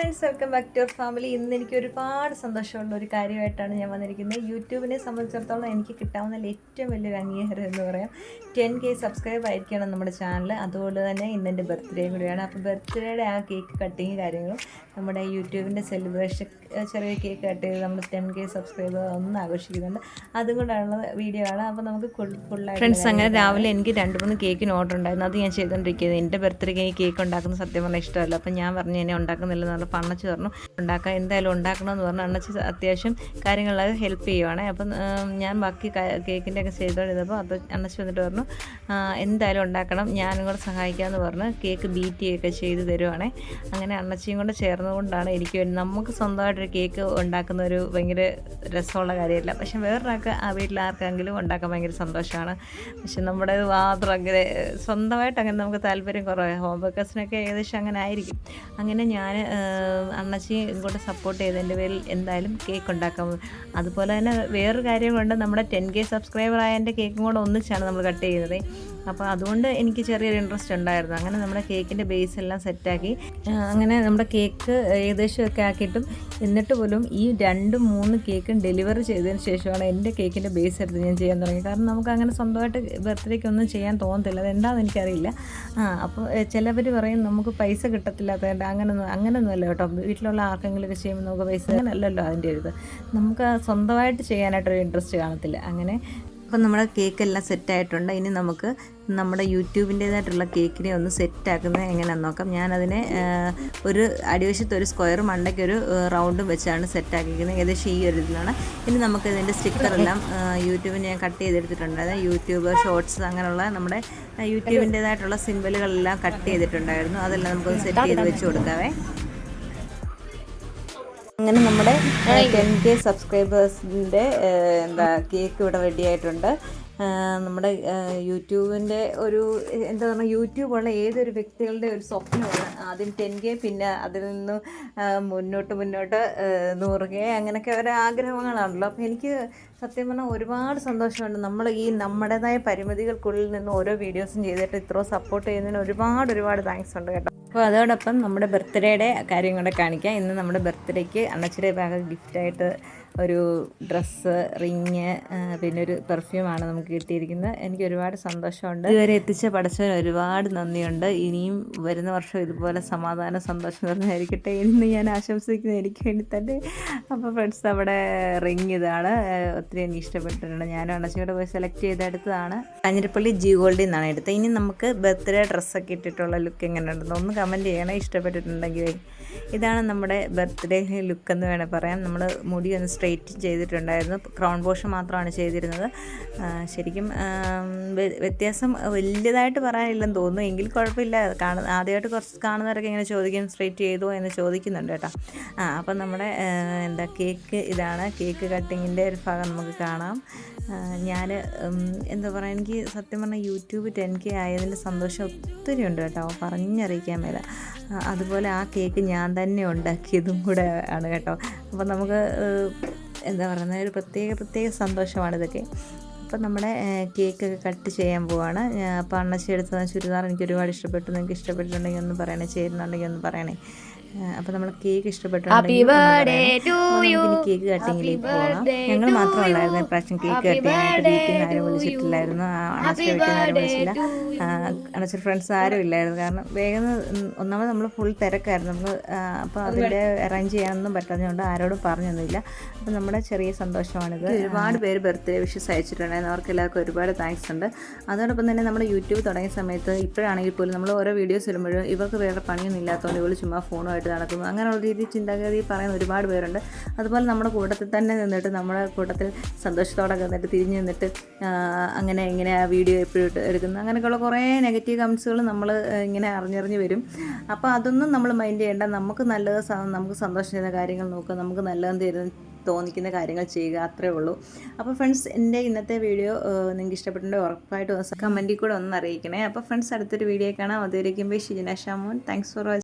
Friends welcome back to your family ഇന്ന് എനിക്ക് ഒരുപാട് സന്തോഷമുള്ള ഒരു കാര്യമായിട്ടാണ് ഞാൻ വന്നിരിക്കുന്നത്. യൂട്യൂബിനെ സംബന്ധിച്ചിടത്തോളം എനിക്ക് കിട്ടാവുന്ന ഏറ്റവും വലിയൊരു അംഗീകാരം എന്ന് പറയാം. ടെൻ കെ സബ്സ്ക്രൈബ് ആയിരിക്കണം നമ്മുടെ ചാനൽ അതുപോലെ തന്നെ ഇന്ന് എന്റെ ബർത്ത്ഡേ കൂടിയാണ്. അപ്പോൾ ബർത്ത്ഡേയുടെ ആ കേക്ക് കട്ടിങ് കാര്യങ്ങളും നമ്മുടെ യൂട്യൂബിന്റെ സെലിബ്രേഷൻ ചെറിയ കേക്ക് കട്ട് ചെയ്ത് നമ്മൾ ടെൻ കെ സബ്സ്ക്രൈബർ ഒന്ന് ആഘോഷിക്കുന്നുണ്ട്. അതും കൂടാനുള്ള വീഡിയോ ആണ്. അപ്പോൾ നമുക്ക് ഫുള്ളായിട്ട് ഫ്രണ്ട്സ് അങ്ങനെ രാവിലെ എനിക്ക് രണ്ട് മൂന്ന് കേക്കിന് ഓർഡർ ഉണ്ടായിരുന്നു. അത് ഞാൻ ചെയ്തുകൊണ്ടിരിക്കുന്നത് എന്റെ ബർത്ത്ഡേക്ക് ഈ കേക്ക് ഉണ്ടാക്കുന്ന സത്യം പറഞ്ഞാൽ ഇഷ്ടമല്ല. അപ്പം ഞാൻ പറഞ്ഞു എന്നെ ഉണ്ടാക്കുന്നില്ല എന്നുള്ള അണ്ണച്ചി പറഞ്ഞു ഉണ്ടാക്കാൻ എന്തായാലും ഉണ്ടാക്കണമെന്ന് പറഞ്ഞു അണ്ണച്ചി അത്യാവശ്യം കാര്യങ്ങളത് ഹെൽപ്പ് ചെയ്യുവാണേ. അപ്പം ഞാൻ ബാക്കി കേക്കിന്റെ ഒക്കെ ചെയ്തുകൊണ്ടിരുന്നപ്പോൾ അത് അണ്ണച്ചി വന്നിട്ട് പറഞ്ഞു എന്തായാലും ഉണ്ടാക്കണം. ഞാനും കൂടെ സഹായിക്കാമെന്ന് പറഞ്ഞ് കേക്ക് ബീറ്റ് ഒക്കെ ചെയ്ത് തരുവാണേ. അങ്ങനെ അണ്ണച്ചിയും കൂടെ ചേർന്നുകൊണ്ടാണ് എനിക്ക് നമുക്ക് സ്വന്തമായിട്ടൊരു കേക്ക് ഉണ്ടാക്കുന്ന ഒരു ഭയങ്കര രസമുള്ള കാര്യമല്ല. പക്ഷെ വേറൊരാൾക്ക് ആ വീട്ടിൽ ആർക്കെങ്കിലും ഉണ്ടാക്കാൻ ഭയങ്കര സന്തോഷമാണ്. പക്ഷെ നമ്മുടെ മാത്രം അങ്ങനെ സ്വന്തമായിട്ട് അങ്ങനെ നമുക്ക് താല്പര്യം കുറവാണ് ഹോം വർക്കേഴ്സിനൊക്കെ ഏകദേശം അങ്ങനെ ആയിരിക്കും. അങ്ങനെ ഞാൻ അണ്ണച്ചി ഇങ്ങോട്ട് സപ്പോർട്ട് ചെയ്തതിന്റെ പേരിൽ എന്തായാലും കേക്ക് ഉണ്ടാക്കാൻ. അതുപോലെ തന്നെ വേറൊരു കാര്യം കൊണ്ട് നമ്മുടെ ടെൻ കെ സബ്സ്ക്രൈബർ ആയതിന്റെ കേക്കും കൂടെ ഒന്നിച്ചാണ് നമ്മൾ കട്ട് ചെയ്യുന്നത്. അപ്പോൾ അതുകൊണ്ട് എനിക്ക് ചെറിയൊരു ഇൻട്രസ്റ്റ് ഉണ്ടായിരുന്നു. അങ്ങനെ നമ്മുടെ കേക്കിന്റെ ബേസ് എല്ലാം സെറ്റാക്കി അങ്ങനെ നമ്മുടെ കേക്ക് ഏകദേശമൊക്കെ ആക്കിയിട്ടും എന്നിട്ട് പോലും ഈ രണ്ട് മൂന്ന് കേക്കും ഡെലിവറി ചെയ്തതിന് ശേഷമാണ് എന്റെ കേക്കിന്റെ ബേസ് എടുത്ത് ഞാൻ ചെയ്യാൻ തുടങ്ങി കാരണം നമുക്ക് അങ്ങനെ സ്വന്തമായിട്ട് ബർത്ത്ഡേക്ക് ഒന്നും ചെയ്യാൻ തോന്നത്തില്ല. അതെന്താണെന്ന് എനിക്കറിയില്ല. ആ അപ്പോൾ ചിലവർ പറയും നമുക്ക് പൈസ കിട്ടത്തില്ലാത്തതുകൊണ്ട് അങ്ങനൊന്നും അല്ല കേട്ടോ. വീട്ടിലുള്ള ആർക്കെങ്കിലുമൊക്കെ ചെയ്യുമ്പോൾ നമുക്ക് പൈസ അങ്ങനെയല്ലല്ലോ അതിന്റെ ഒരു നമുക്ക് സ്വന്തമായിട്ട് ചെയ്യാനായിട്ടൊരു ഇൻട്രസ്റ്റ് കാണത്തില്ല. അങ്ങനെ അപ്പം നമ്മുടെ കേക്ക് കേക്കെല്ലാം സെറ്റായിട്ടുണ്ട്. ഇനി നമുക്ക് നമ്മുടെ യൂട്യൂബിന്റേതായിട്ടുള്ള കേക്കിനെ ഒന്ന് സെറ്റാക്കുന്നത് എങ്ങനെയാണെന്ന് നോക്കാം. ഞാനതിനെ ഒരു അടിവശത്ത് ഒരു സ്ക്വയർ മണ്ടയ്ക്ക് ഒരു റൗണ്ടും വെച്ചാണ് സെറ്റാക്കിയിരിക്കുന്നത്. ഏകദേശം ഈ ഒരു ഇതിലാണ്. ഇനി നമുക്ക് ഇതിന്റെ സ്റ്റിക്കറെല്ലാം യൂട്യൂബിന് ഞാൻ കട്ട് ചെയ്തെടുത്തിട്ടുണ്ട്. അതായത് യൂട്യൂബ് ഷോർട്സ് അങ്ങനെയുള്ള നമ്മുടെ യൂട്യൂബിന്റേതായിട്ടുള്ള സിമ്പിളുകളെല്ലാം കട്ട് ചെയ്തിട്ടുണ്ടായിരുന്നു. അതെല്ലാം നമുക്കൊന്ന് സെറ്റ് ചെയ്ത് വെച്ച് കൊടുക്കാവേ. അങ്ങനെ നമ്മുടെ ടെൻ കെ സബ്സ്ക്രൈബേഴ്സിന്റെ എന്താ കേക്ക് ഇവിടെ റെഡി ആയിട്ടുണ്ട്. നമ്മുടെ യൂട്യൂബിന്റെ ഒരു എന്താ പറയുക യൂട്യൂബുള്ള ഏതൊരു വ്യക്തികളുടെ ഒരു സ്വപ്നമാണ് ആദ്യം ടെൻ കെ പിന്നെ അതിൽ നിന്ന് മുന്നോട്ട് മുന്നോട്ട് നൂറ് കെ അങ്ങനെയൊക്കെ ഓരോ ആഗ്രഹങ്ങളാണല്ലോ. അപ്പോൾ എനിക്ക് സത്യം പറഞ്ഞാൽ ഒരുപാട് സന്തോഷമുണ്ട്. നമ്മൾ ഈ നമ്മുടേതായ പരിമിതികൾക്കുള്ളിൽ നിന്ന് ഓരോ വീഡിയോസും ചെയ്തിട്ട് ഇത്രയും സപ്പോർട്ട് ചെയ്യുന്നതിന് ഒരുപാട് ഒരുപാട് താങ്ക്സ് ഉണ്ട് കേട്ടോ. അപ്പോൾ അതോടൊപ്പം നമ്മുടെ ബർത്ത്ഡേയുടെ കാര്യം കൂടെ കാണിക്കാം. ഇന്ന് നമ്മുടെ ബർത്ത്ഡേക്ക് അണ്ണച്ചിയുടെ ഭാഗം ഗിഫ്റ്റായിട്ട് ഒരു ഡ്രസ്സ് റിങ് പിന്നെ ഒരു പെർഫ്യൂമാണ് നമുക്ക് കിട്ടിയിരിക്കുന്നത്. എനിക്ക് ഒരുപാട് സന്തോഷമുണ്ട്. ഇതുവരെ എത്തിച്ച പടച്ചവന് ഒരുപാട് നന്ദിയുണ്ട്. ഇനിയും വരുന്ന വർഷം ഇതുപോലെ സമാധാന സന്തോഷം നിറഞ്ഞായിരിക്കട്ടെ എന്ന് ഞാൻ ആശംസിക്കുന്നു. എനിക്ക് വേണ്ടി തന്നെ. അപ്പോൾ ഫ്രണ്ട്സ് നമ്മുടെ റിങ് ഇതാണ്. ഒത്തിരി എനിക്ക് ഇഷ്ടപ്പെട്ടിട്ടുണ്ട്. ഞാനും അണച്ചിയുടെ പോയി സെലക്ട് ചെയ്തെടുത്തതാണ്. കാഞ്ഞിരപ്പള്ളി ജി ഗോൾഡിൽ നിന്നാണ് എടുത്തത്. ഇനി നമുക്ക് ബർത്ത്ഡേ ഡ്രസ്സൊക്കെ ഇട്ടിട്ടുള്ള ലുക്ക് എങ്ങനെയുണ്ടെന്ന് ഒന്ന് കമന്റ് ചെയ്യണേ ഇഷ്ടപ്പെട്ടിട്ടുണ്ടെങ്കിൽ. ഇതാണ് നമ്മുടെ ബർത്ത്ഡേ ലുക്ക് എന്ന് വേണേൽ പറയാം. നമ്മൾ മുടി ഒന്ന് സ്ട്രെയിറ്റ് ചെയ്തിട്ടുണ്ടായിരുന്നു. ക്രൗൺ പോഷൻ മാത്രമാണ് ചെയ്തിരുന്നത്. ശരിക്കും വ്യത്യാസം വലിയതായിട്ട് പറയാനില്ലെന്ന് തോന്നുന്നു. എങ്കിൽ കുഴപ്പമില്ല. കാണുന്ന ആദ്യമായിട്ട് കുറച്ച് കാണുന്നവരൊക്കെ ഇങ്ങനെ ചോദിക്കും സ്ട്രെയിറ്റ് ചെയ്തോ എന്ന് ചോദിക്കുന്നുണ്ട് കേട്ടോ. ആ അപ്പം നമ്മുടെ എന്താ കേക്ക് ഇതാണ്. കേക്ക് കട്ടിങ്ങിന്റെ ഒരു ഭാഗം നമുക്ക് കാണാം. ഞാൻ എന്താ പറയുക എനിക്ക് സത്യം പറഞ്ഞാൽ യൂട്യൂബ് ടെൻ കെ ആയതിന്റെ സന്തോഷം ഒത്തിരി കേട്ടോ. പറഞ്ഞറിയിക്കാൻ മേല. അതുപോലെ ആ കേക്ക് ഞാൻ തന്നെ ഉണ്ടാക്കിയതും കൂടെ ആണ് കേട്ടോ. അപ്പോൾ നമുക്ക് എന്താ പറയുന്നത് ഒരു പ്രത്യേക പ്രത്യേക സന്തോഷമാണ് ഇതൊക്കെ. അപ്പം നമ്മുടെ കേക്ക് കട്ട് ചെയ്യാൻ പോവാണ്. അപ്പം അണ്ണച്ചി എടുത്ത ചുരിദാർ എനിക്ക് ഒരുപാട് ഇഷ്ടപ്പെട്ടു. നിങ്ങൾക്ക് ഇഷ്ടപ്പെട്ടിട്ടുണ്ടെങ്കിൽ ഒന്ന് പറയണേ ചേരുന്നുണ്ടെങ്കിൽ ഒന്ന് പറയണേ. അപ്പോൾ നമ്മൾ കേക്ക് ഇഷ്ടപ്പെട്ടു കേക്ക് കട്ടിങ്ങിലേക്ക് പോകാം ഞങ്ങൾ മാത്രമല്ലായിരുന്നു ഇപ്രാവശ്യം കേക്ക് കട്ട് ചെയ്യാനായിട്ട് വീട്ടിൽ നിന്ന് ആരും വിളിച്ചിട്ടില്ലായിരുന്നു. അണച്ച വീട്ടിൽ നിന്ന് ആരും വിളിച്ചില്ല. അണച്ച ഫ്രണ്ട്സ് ആരും ഇല്ലായിരുന്നു. കാരണം വേഗം ഒന്നാമത് നമ്മൾ ഫുൾ തിരക്കായിരുന്നു. നമ്മൾ അപ്പോൾ അതിന്റെ അറേഞ്ച് ചെയ്യാനൊന്നും പറ്റാത്തതുകൊണ്ട് ആരോടും പറഞ്ഞൊന്നുമില്ല. അപ്പോൾ നമ്മുടെ ചെറിയ സന്തോഷമാണിത്. ഒരുപാട് പേര് ബർത്ത്ഡേ വിഷസ് അയച്ചിട്ടുണ്ടായിരുന്നു. അവർക്ക് എല്ലാവർക്കും ഒരുപാട് താങ്ക്സ് ഉണ്ട്. അതോടൊപ്പം തന്നെ നമ്മുടെ യൂട്യൂബ് തുടങ്ങിയ സമയത്ത് ഇപ്പോഴാണെങ്കിൽ പോലും നമ്മൾ ഓരോ വീഡിയോസ് ഇടുമ്പോഴും ഇവർക്ക് വേറെ പണിയൊന്നും ഇല്ലാത്തതുകൊണ്ട് ഇവൾ ചുമ്മാ ഫോണുമായിട്ട് നടക്കുന്നു. അങ്ങനെയുള്ള രീതിയിൽ ചിന്താഗതി പറയുന്ന ഒരുപാട് പേരുണ്ട്. അതുപോലെ നമ്മുടെ കൂട്ടത്തിൽ തന്നെ നിന്നിട്ട് നമ്മുടെ കൂട്ടത്തിൽ സന്തോഷത്തോടെ നിന്നിട്ട് തിരിഞ്ഞ് നിന്നിട്ട് അങ്ങനെ ഇങ്ങനെ വീഡിയോ എപ്പോഴും എടുക്കുന്നു. അങ്ങനെയൊക്കെയുള്ള കുറേ നെഗറ്റീവ് കമൻസുകൾ നമ്മൾ ഇങ്ങനെ അറിഞ്ഞറിഞ്ഞ് വരും. അപ്പോൾ അതൊന്നും നമ്മൾ മൈൻഡ് ചെയ്യേണ്ട. നമുക്ക് നല്ലത് നമുക്ക് സന്തോഷം ചെയ്യുന്ന കാര്യങ്ങൾ നോക്കുക. നമുക്ക് നല്ലതെന്ന് തരുന്ന തോന്നിക്കുന്ന കാര്യങ്ങൾ ചെയ്യുക. അത്രേ ഉള്ളൂ. അപ്പോൾ ഫ്രണ്ട്സ് എന്റെ ഇന്നത്തെ വീഡിയോ നിങ്ങൾക്ക് ഇഷ്ടപ്പെട്ടിട്ടുണ്ടെങ്കിൽ ഉറപ്പായിട്ട് കമന്റിൽ കൂടെ ഒന്ന് അറിയിക്കണേ. അപ്പോൾ ഫ്രണ്ട്സ് അടുത്തൊരു വീഡിയോ കാണാം. അതുവരേക്കും Shijina Shamon. Thanks for watching